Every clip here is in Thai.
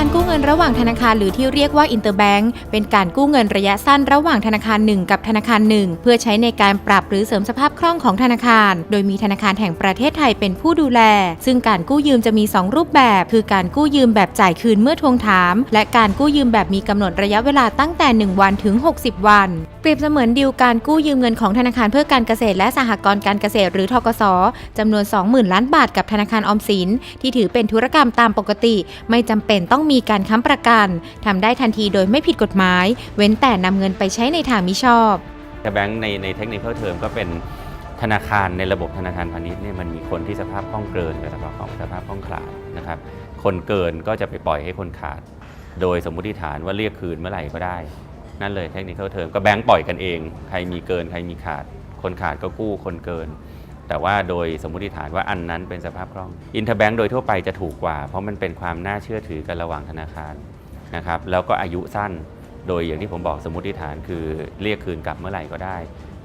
การกู้เงินระหว่างธนาคารหรือที่เรียกว่าอินเตอร์แบงก์เป็นการกู้เงินระยะสั้นระหว่างธนาคารหนึ่งกับธนาคารหนึ่งเพื่อใช้ในการปรับหรือเสริมสภาพคล่องของธนาคาร โดยมีธนาคารแห่งประเทศไทยเป็นผู้ดูแล ซึ่งการกู้ยืมจะมี 2 รูปแบบ คือการกู้ยืมแบบจ่ายคืนเมื่อทวงถาม และการกู้ยืมแบบมีกำหนดระยะเวลาตั้งแต่ 1 วันถึง 60 วันเปรียบเสมือนดีลการกู้ยืมเงินของธนาคารเพื่อการเกษตรและสหกรณ์การเกษตรหรือทกสจำนวน 20,000 ล้านบาทกับธนาคารออมสิน ที่ถือเป็นธุรกรรมตามปกติ ไม่จำเป็นต้องมีการค้ำประกันทำได้ทันทีโดยไม่ผิดกฎหมาย เว้นแต่นำเงินไปใช้ในทางมิชอบแต่แบงก์ในในเทคนิคเทอมก็เป็นธนาคารในระบบธนาคารพาณิชย์เนี่ยมันมีคนที่สภาพคล่องเกินกับสภาพคล่องสภาพคล่องขาดนะครับคนเกินก็จะไปปล่อยให้คนขาด โดยสมมุติฐานว่าเรียกคืนเมื่อไหร่ก็ได้ นั่นเลยเทคนิคเทอมก็แบงก์ปล่อยกันเอง ใครมีเกินใครมีขาด คนขาดก็กู้คนเกิน แต่ว่าโดยสมมติฐานว่าอันนั้นเป็นสภาพคล่องอินเทอร์แบงก์โดยทั่วไปจะถูกกว่า เพราะมันเป็นความน่าเชื่อถือกันระหว่างธนาคารนะครับแล้วก็อายุสั้นโดยอย่างที่ผมบอกสมมติฐานคือเรียกคืนกลับเมื่อไหร่ก็ได้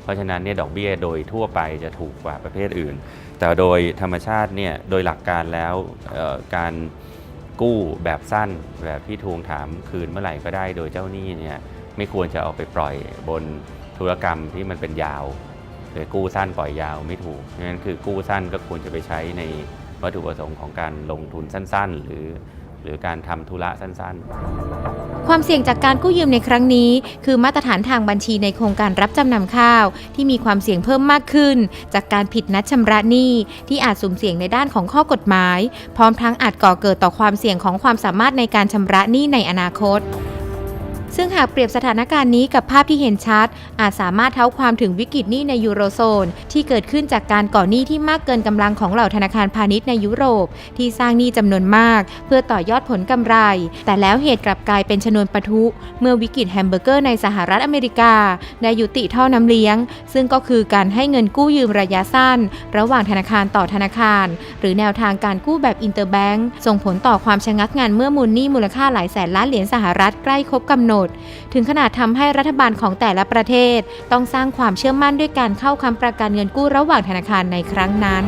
เพราะฉะนั้นเนี่ยดอกเบี้ยโดยทั่วไปจะถูกกว่าประเภทอื่น แต่โดยธรรมชาติเนี่ยโดยหลักการแล้วการกู้แบบสั้นแบบที่ทวงถามคืนเมื่อไหร่ก็ได้ โดยเจ้าหนี้เนี่ยไม่ควรจะเอาไปปล่อยบนธุรกรรมที่มันเป็นยาว หรือกู้สั้นปล่อยยาวไม่ถูกนั้นคือกู้สั้นก็ควรจะไปใช้ในวัตถุประสงค์ของการลงทุนสั้น ๆ หรือ หรือการทำธุระสั้น ๆความเสี่ยงจากการกู้ยืมในครั้งนี้ คือมาตรฐานทางบัญชีในโครงการรับจำนำข้าว ที่มีความเสี่ยงเพิ่มมากขึ้น จากการผิดนัดชำระหนี้ ที่อาจสุ่มเสี่ยงในด้านของข้อกฎหมาย พร้อมทั้งอาจก่อเกิดต่อความเสี่ยงของความสามารถในการชำระหนี้ในอนาคต ซึ่งหากเปรียบสถานการณ์นี้กับภาพที่เห็นชัด อาจสามารถเท้าความถึงวิกฤตหนี้ในยูโรโซน ที่เกิดขึ้นจากการก่อหนี้ที่มากเกินกำลังของเหล่าธนาคารพาณิชย์ในยุโรป ที่สร้างหนี้จำนวนมาก เพื่อต่อยอดผลกำไร แต่แล้วเหตุกลับกลายเป็นชนวนปะทุ เมื่อวิกฤตแฮมเบอร์เกอร์ในสหรัฐอเมริกาได้ยุติท่อน้ำเลี้ยง ซึ่งก็คือการให้เงินกู้ยืมระยะสั้น ระหว่างธนาคารต่อธนาคาร หรือแนวทางการกู้แบบอินเตอร์แบงก์ส่งผลต่อความชะงักงานเมื่อมูลหนี้มูลค่าหลายแสนล้านเหรียญสหรัฐใกล้ครบกำหนดถึงขนาดทำให้รัฐบาลของแต่ละประเทศ ต้องสร้างความเชื่อมั่นด้วยการเข้าคำประกันเงินกู้ระหว่างธนาคารในครั้งนั้น